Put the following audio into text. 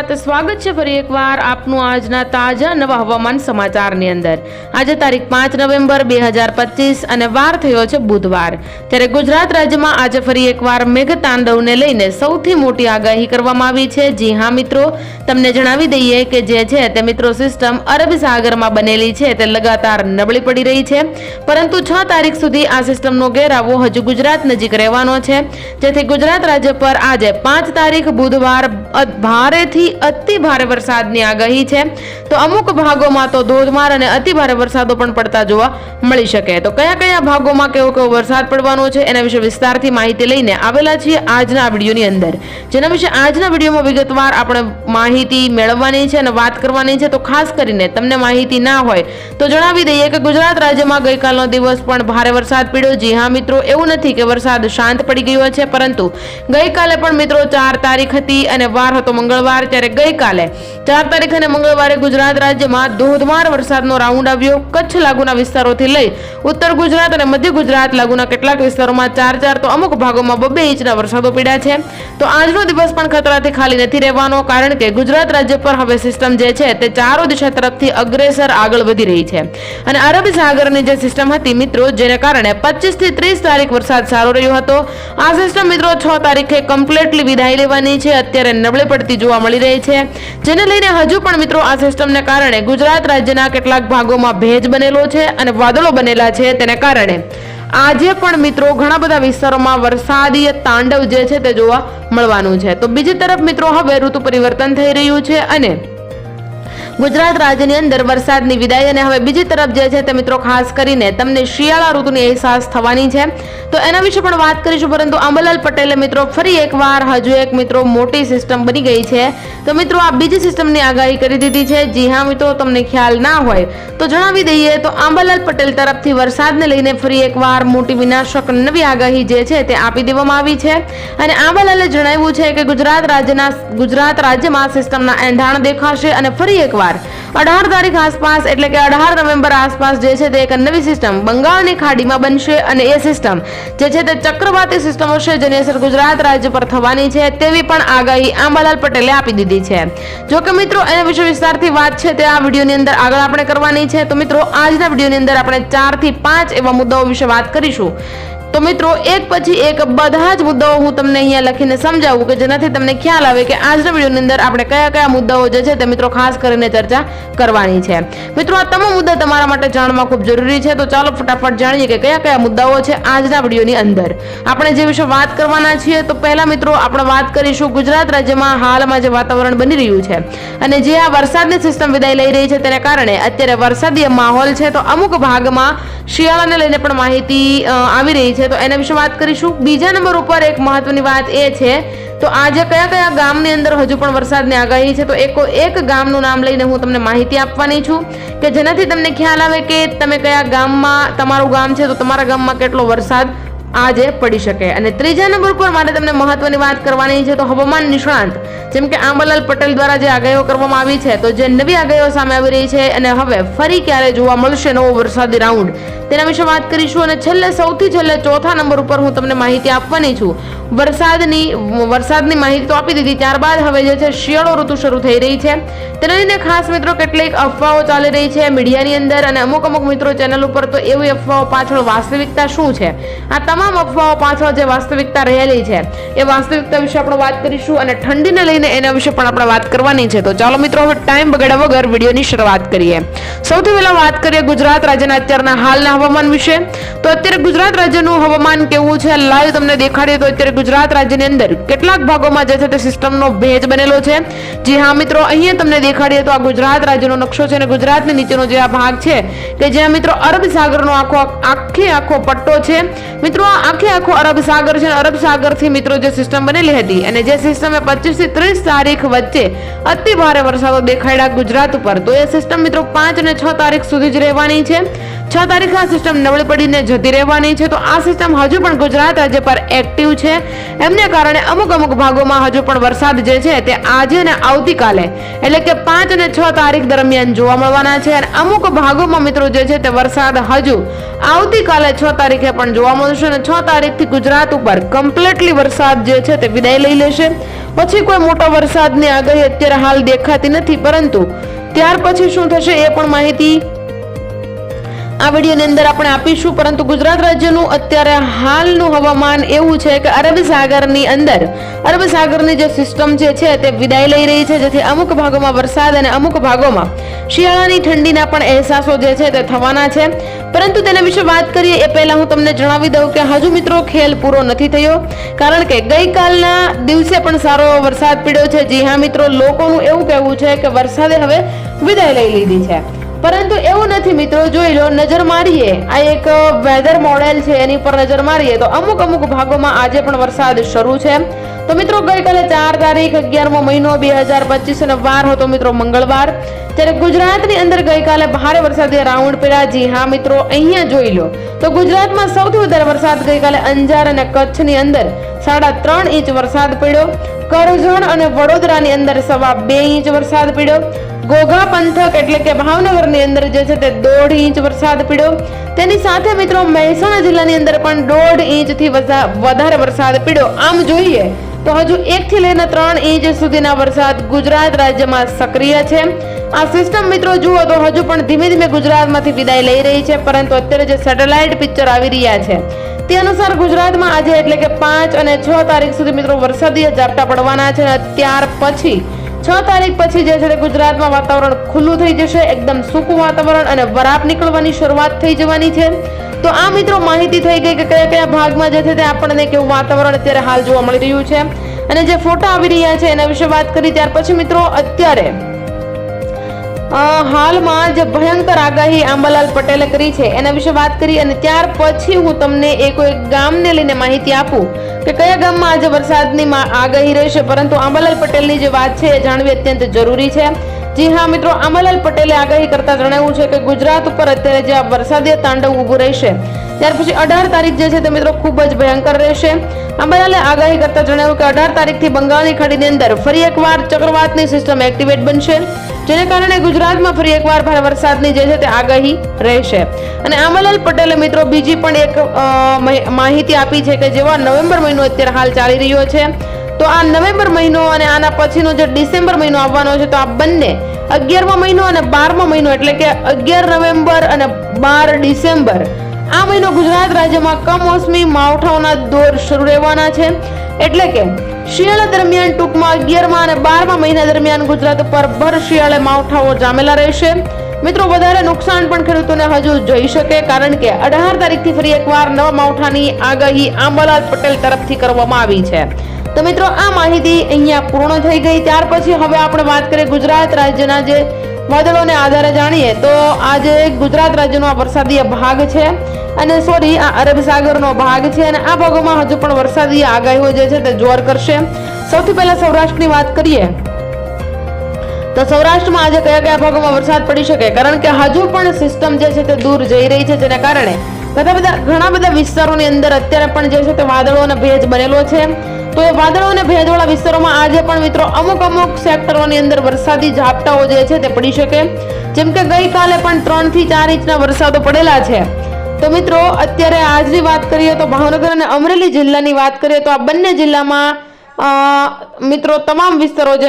સ્વાગત છે ફરી એકવાર આપનું આજના તાજા નવા હવામાન સમાચારની અંદર. આજે તારીખ પાંચ નવેમ્બર બે હજાર પચીસ અને વાર થયો છે બુધવાર. ત્યારે ગુજરાત રાજ્યમાં આજે ફરી એકવાર મેઘ તાંડવને લઈને સૌથી મોટી આગાહી કરવામાં આવી છે. જી હા, મિત્રો. તમને જણાવી દઈએ કે જે છે તે મિત્રો સિસ્ટમ અરબી સાગરમાં બનેલી છે તે લગાતાર નબળી પડી રહી છે. પરંતુ છ તારીખ સુધી આ સિસ્ટમનો ઘેરાવો હજુ ગુજરાત નજીક રહેવાનો છે. જેથી ગુજરાત રાજ્ય પર આજે પાંચ તારીખ બુધવાર અ- ભારેથી અતિ ભારે વરસાદની આગાહી છે. તો અમુક ભાગોમાં તો ધોધમાર અને અતિ ભારે વરસાદો પણ પડતા જોવા મળી શકે. તો કયા કયા ભાગોમાં કેવો કેવો વરસાદ પડવાનો છે એના વિશે વિસ્તારથી માહિતી લઈને આવેલા છીએ આજના વિડીયોની અંદર. જેના વિશે આજના વિડીયોમાં વિગતવાર આપણે માહિતી મેળવવાની છે અને વાત કરવાની છે, તો ખાસ કરીને તમને માહિતી ના હોય, તો જણાવી દઈએ કે ગુજરાત રાજ્યમાં ગઈકાલનો દિવસ પણ ભારે વરસાદ પડ્યો. જી હા, મિત્રો, એવું નથી કે વરસાદ શાંત પડી ગયો છે, પરંતુ ગઈકાલે પણ મિત્રો ચાર તારીખ હતી અને વાર હતો મંગળવાર ત્યારે ગઈકાલે ચાર તારીખ અને મંગળવારે ગુજરાત રાજ્યમાં ધોધમાર વરસાદનો રાઉન્ડ આવ્યો. કચ્છ લાગુના વિસ્તારોથી લઈ ઉત્તર ગુજરાત અને મધ્ય ગુજરાત લાગુના કેટલાક વિસ્તારોમાં ચાર ચાર તો અમુક ભાગોમાં બબ્બે ઇંચના વરસાદો પડ્યા છે. તો આજનો દિવસ પણ ખતરાથી ખાલી નથી રહેવાનો, કારણ કે ગુજરાત રાજ્ય પર હવે સિસ્ટમ જે છે તે ચારો દિશા તરફથી અગ્રેસર આગળ વધી રહી છે. અને અરબી સાગરની જે સિસ્ટમ હતી મિત્રો, જેને કારણે પચીસથી ત્રીસ તારીખ વરસાદ સારો રહ્યો હતો. આ સિસ્ટમ મિત્રો છ તારીખે કમ્પ્લીટલી વિદાય લેવાની છે. અત્યારે નબળે પડતી જોવા મળી રહી છે. જેને લઈને હજુ પણ મિત્રો આ સિસ્ટમને કારણે ગુજરાત રાજ્યના કેટલાક ભાગોમાં ભેજ બનેલો છે અને વાદળો બનેલા છે તેને કારણે. આજે પણ મિત્રો ઘણા બધા વિસ્તારોમાં વરસાદીય તાંડવ જે છે તે જોવા મળવાનું છે. તો બીજી તરફ મિત્રો હવે ઋતુ પરિવર્તન થઈ રહ્યું છે અને ગુજરાત રાજ્યની અંદર વરસાદની વિદાય અને હવે બીજી તરફ જે છે તે મિત્રો ખાસ કરીને તમને શિયાળા ઋતુની અહેસાસ થવાની છે. તો એના વિશે પણ વાત કરીશું, પરંતુ અંબલાલ પટેલે મિત્રો ફરી એકવાર હજુ એક મિત્રો મોટી સિસ્ટમ બની ગઈ છે. તો મિત્રો આ બીજી સિસ્ટમની આગાહી કરી દીધી છે. જી હા મિત્રો, તમને ખ્યાલ ના હોય તો જણાવી દઈએ. તો આંબાલાલ પટેલ તરફથી વરસાદને લઈને ફરી એકવાર મોટી વિનાશક નવી આગાહી જે છે તે આપી દેવામાં આવી છે. અને આંબાલાલે જણાવ્યું છે કે ગુજરાત રાજ્યના, ગુજરાત રાજ્યમાં સિસ્ટમના એંધાણ દેખાશે અને ફરી એકવાર અઢાર તારીખ આસપાસ, એટલે કે અઢાર નવેમ્બર આસપાસ જે છે તે એક નવી સિસ્ટમ બંગાળની ખાડીમાં બનશે અને એ સિસ્ટમ જે છે તે ચક્રવાતી સિસ્ટમ હશે, જેની અસર ગુજરાત રાજ્ય પર થવાની છે તેવી પણ આગાહી આંબાલાલ પટેલે આપી દીધી છે. જો કે મિત્રો, એના વિશે વિસ્તારથી વાત છે તે આ વિડીયોની અંદર આગળ આપણે કરવાની છે. તો મિત્રો, આજના વિડીયોની અંદર આપણે ચારથી પાંચ એવા મુદ્દાઓ વિશે વાત કરીશું. તો મિત્રો, એક પછી એક બધા જ મુદ્દાઓ હું તમને અહીંયા લખીને સમજાવું કે જેનાથી તમને ખ્યાલ આવે કે આજના વિડીયોની અંદર આપણે કયા કયા મુદ્દાઓ જે છે તે મિત્રો ખાસ કરીને ચર્ચા કરવાની છે. મિત્રો, આ તમામ મુદ્દા તમારા માટે જાણવા ખૂબ જરૂરી છે. તો ચાલો ફટાફટ જાણીએ કે કયા કયા મુદ્દાઓ છે આજના વિડીયોની અંદર. આપણે જે વિશે વાત કરવાના છીએ તો પહેલા મિત્રો, આપણે વાત કરીશું ગુજરાત રાજ્યમાં હાલમાં જે વાતાવરણ બની રહ્યું છે અને જે આ વરસાદની સિસ્ટમ વિદાય લઈ રહી છે તેને કારણે અત્યારે વરસાદી માહોલ છે. તો અમુક ભાગમાં શિયાળાને લઈને પણ માહિતી આવી રહી છે. તો એના વિશે વાત કરીશું. બીજા નંબર ઉપર એક મહત્વની વાત એ છે, તો આજે કયા કયા ગામની અંદર હજુ પણ વરસાદની આગાહી છે? તો એક એક ગામનું નામ લઈને હું તમને માહિતી આપવાની છું કે જેનાથી તમને ખ્યાલ આવે કે તમે કયા ગામમાં તમારું ગામ છે? તો તમારા ગામમાં કેટલો વરસાદ આજે પડી શકે. અને ત્રીજા નંબર પર મારે તમને મહત્વની વાત કરવાની છે, તો હવામાન નિષ્ણાંત, જેમ કે આંબાલાલ પટેલ દ્વારા જે આગાહીઓ કરવામાં આવી છે, તો જે નવી આગાહીઓ સામે આવી રહી છે, અને હવે ફરી ક્યારે જોવા મળશે નવો વરસાદી રાઉન્ડ? તેના વિશે વાત કરીશું, અને છેલ્લે સૌથી છેલ્લે ચોથા નંબર ઉપર હું તમને માહિતી આપવાની છું. વરસાદની વરસાદની માહિતી તો આપી દીધી. ત્યારબાદ હવે જે છે, શિયાળો ઋતુ શરૂ થઈ રહી છે. તેને લઈને ખાસ મિત્રો કેટલીક અફવાઓ ચાલી રહી છે મીડિયાની અંદર અને અમુક અમુક મિત્રો ચેનલ ઉપર તો એવી અફવાઓ પાછળ વાસ્તવિકતા શું છે? આ તમામ અફવાઓ પાછળ જે વાસ્તવિકતા રહેલી છે, એ વાસ્તવિકતા વિશે આપણે વાત કરીશું અને ઠંડીને લઈને એના વિશે પણ આપણે વાત કરવાની છે. તો ચાલો મિત્રો, હવે ટાઈમ બગાડ્યા વગર વિડીયોની શરૂઆત કરીએ. સૌથી પહેલાં વાત કરીએ ગુજરાત રાજ્યના અત્યારના હાલના હવામાન વિશે. તો અત્યારે ગુજરાત રાજ્યનું હવામાન કેવું છે? લાઈવ તમને દેખાડીએ તો અત્યારે ગુજરાત રાજ્યની અંદર કેટલાક ભાગોમાં જે છે તે સિસ્ટમનો ભેજ બનેલો છે. જે હા મિત્રો, અહીંયા તમને દેખાડીએ તો આ ગુજરાત રાજ્યનો નકશો છે અને ગુજરાતની નીચેનો જે આ ભાગ છે કે જ્યાં મિત્રો અરબ સાગરનો આખો આખે આખો પટ્ટો છે. મિત્રો, આ આખે આખો અરબ સાગર છે અરબ સાગરથી મિત્રો જે સિસ્ટમ બનેલી હતી અને જે સિસ્ટમે પચીસથી ત્રીસ તારીખ વચ્ચે અતિ ભારે વરસાદો દેખાડ્યા ગુજરાત ઉપર. તો એ સિસ્ટમ મિત્રો પાંચ અને છ તારીખ સુધી જ રહેવાની છે. છ તારીખે આ સિસ્ટમ નબળી પડીને જતી રહેવાની છે. તો આ સિસ્ટમ હજુ પણ ગુજરાત રાજ્ય પર એક્ટિવ છે. એમને કારણે અમુક અમુક ભાગોમાં હજુ પણ વરસાદ જે છે તે આજે અને આવતીકાલે, એટલે કે પાંચ અને છ તારીખ દરમિયાન જોવા મળવાના છે. અને અમુક ભાગોમાં મિત્રો જે છે તે વરસાદ હજુ આવતીકાલે છ તારીખે પણ જોવા મળશે અને છ તારીખથી ગુજરાત ઉપર કમ્પ્લીટલી વરસાદ જે છે તે વિદાય લઈ લેશે. પછી કોઈ મોટો વરસાદની આગાહી અત્યારે હાલ દેખાતી નથી, પરંતુ ત્યાર પછી શું થશે એ પણ માહિતી આ વિડીયોની અંદર આપણે આપીશું, પરંતુ ગુજરાત રાજ્યનું અત્યારે હાલનું હવામાન એવું છે કે અરબી સાગરની અંદર, અરબ સાગરની જે સિસ્ટમ જે છે તે વિદાય લઈ રહી છે, જેથી અમુક ભાગોમાં વરસાદ અને અમુક ભાગોમાં શિયાળાની ઠંડીના પણ અહેસાસો જે છે તે થવાના છે. પરંતુ તેના વિશે વાત કરીએ એ પહેલા હું તમને જણાવી દઉં કે હજુ મિત્રો ખેલ પૂરો નથી થયો, કારણ કે ગઈકાલના દિવસે પણ સારો વરસાદ પડ્યો છે. જી હા મિત્રો, લોકોનું એવું કહેવું છે કે વરસાદે હવે વિદાય લઈ લીધી છે. પરંતુ એવું નથી મિત્રો, જોઈ લો, નજર મારીએ. આ એક વેધર મોડેલ છે, એની પર નજર મારીએ તો અમુક અમુક ભાગોમાં આજે પણ વરસાદ શરૂ છે. તો મિત્રો, ગઈકાલે ચાર તારીખ, અગિયારમો મહિનો, બે હજાર પચીસ અને વાર હતો મિત્રો મંગળવાર. ત્યારે ગુજરાતની અંદર ગઈકાલે ભારે વરસાદી રાઉન્ડ પડ્યા. જી હા, મિત્રો, અહીંયા જોઈ લો. તો ગુજરાતમાં સૌથી વધારે વરસાદ ગઈકાલે અંજાર અને કચ્છની અંદર સાડા ત્રણ ઇંચ વરસાદ પડ્યો. કરજણ અને વડોદરાની અંદર સવા બે ઇંચ વરસાદ પડ્યો. ઘોઘા પંથક એટલે કે ભાવનગરની અંદર જે છે તે દોઢ ઇંચ વરસાદ પડ્યો. તેની સાથે મિત્રો મહેસાણા જિલ્લાની અંદર પણ દોઢ ઇંચથી વધા- વધારે વરસાદ પડ્યો. આમ જોઈએ તો હજુ એકથી લઈને ત્રણ ઇંચ સુધીના વરસાદ ગુજરાત રાજ્યમાં સક્રિય છે. આ સિસ્ટમ મિત્રો જુઓ તો હજુ પણ ધીમે ધીમે ગુજરાતમાંથી વિદાય લઈ રહી છે, પરંતુ અત્યારે જે સેટેલાઇટ પિક્ચર આવી રહ્યા છે તે અનુસાર ગુજરાતમાં આજે એટલે કે પાંચ અને છ તારીખ સુધી મિત્રો વરસાદી ઝાપટા પડવાના છે અને ત્યાર પછી છ તારીખ પછી જે છે તે ગુજરાતમાં વાતાવરણ ખુલ્લું થઈ જશે, એકદમ સૂકું વાતાવરણ અને વરાપ નીકળવાની શરૂઆત થઈ જવાની છે. તો આ મિત્રો માહિતી થઈ ગઈ કે કયા કયા ભાગમાં જે છે તે આપણને કેવું વાતાવરણ અત્યારે હાલ જોવા મળી રહ્યું છે. અને જે ફોટા આવી રહ્યા છે એના વિશે વાત કરી ત્યાર પછી મિત્રો અત્યારે હાલમાં જે ભયંકર આગાહી આંબાલાલ પટેલે કરી છે, એના વિશે વાત કરી અને ત્યાર પછી હું તમને એ કોઈ ગામને લઈને માહિતી આપું કે કયા ગામમાં આજે વરસાદની આગાહી રહેશે પરંતુ આંબાલાલ પટેલની જે વાત છે એ જાણવી અત્યંત જરૂરી છે. જી હા, મિત્રો, આંબાલાલ પટેલે આગાહી કરતા જણાવ્યું છે કે ગુજરાત ઉપર અત્યારે જે આ વરસાદી તાંડવ ઊભું રહેશે, ત્યાર પછી અઢાર તારીખ જે છે તે, મિત્રો, ખૂબ જ ભયંકર રહેશે. અંબાલાલે આગાહી કરતા જણાવ્યું કે અઢાર તારીખથી બંગાળની ખાડીની અંદર ફરી એકવાર ચક્રવાતની સિસ્ટમ એક્ટિવેટ બનશે. જેને કારણે ગુજરાતમાં ફરી એકવાર ભારે વરસાદની જે છે તે આગાહી રહેશે. અને આમલાલ પટેલે મિત્રો બીજી પણ એક માહિતી આપી છે કે જેવા નવેમ્બર મહિનો અત્યારે હાલ ચાલી રહ્યો છે, તો આ નવેમ્બર મહિનો અને આના પછીનો જે ડિસેમ્બર મહિનો આવવાનો છે, તો આ બંને અગિયારમો મહિનો અને બારમો મહિનો, એટલે કે અગિયાર નવેમ્બર અને બાર ડિસેમ્બર, આ મહિનો ગુજરાત રાજ્યમાં કમોસમી માવઠાઓના દોર શરૂ રહેવાના છે. એટલે કે શિયાળા દરમિયાન ટૂંકમાં અગિયારમા અને બારમા મહિના દરમિયાન ગુજરાત પર ભર શિયાળે માવઠાઓ જામેલા રહેશે. મિત્રો, વધારે નુકસાન પણ ખેડૂતોને હજુ જઈ શકે, કારણ કે અઢાર તારીખથી ફરી એકવાર નવા માવઠાની આગાહી આંબાલાલ પટેલ તરફથી કરવામાં આવી છે. તો મિત્રો, આ માહિતી અહીંયા પૂર્ણ થઈ ગઈ. ત્યાર પછી હવે આપણે વાત કરીએ ગુજરાત રાજ્યના જે વાદળોને આધારે જાણીએ તો આજે ગુજરાત રાજ્યનો આ વરસાદીય ભાગ છે. અને સોરી, આ અરબ સાગરનો ભાગ છે અને આ ભાગોમાં હજુ પણ વરસાદી આગાહીઓ જે છે તે જોર કરશે. સૌથી પહેલા સૌરાષ્ટ્રની વાત કરીએ. તો સૌરાષ્ટ્રમાં આજે કયા કયા ભાગોમાં વરસાદ પડી શકે? કારણ કે હજુ પણ સિસ્ટમ જે છે તે દૂર જઈ રહી છે, જેના કારણે બધા બધા ઘણા બધા વિસ્તારોની અંદર અત્યારે પણ જે છે તે વાદળો અને ભેજ બનેલો છે. તો વાદળો અને ભેજવાળા વિસ્તારોમાં આજે પણ મિત્રો અમુક અમુક સેક્ટરોની અંદર વરસાદી ઝાપટાઓ જે છે તે પડી શકે. જેમ કે ગઈકાલે પણ ત્રણથી ચાર ઇંચના વરસાદો પડેલા છે. તો મિત્રો, અત્યારે આજની વાત કરીએ તો ભાવનગર અને અમરેલી જિલ્લાની વાત કરીએ તો આ બંને જિલ્લામાં મિત્રો, તમામ વિસ્તારો જેમ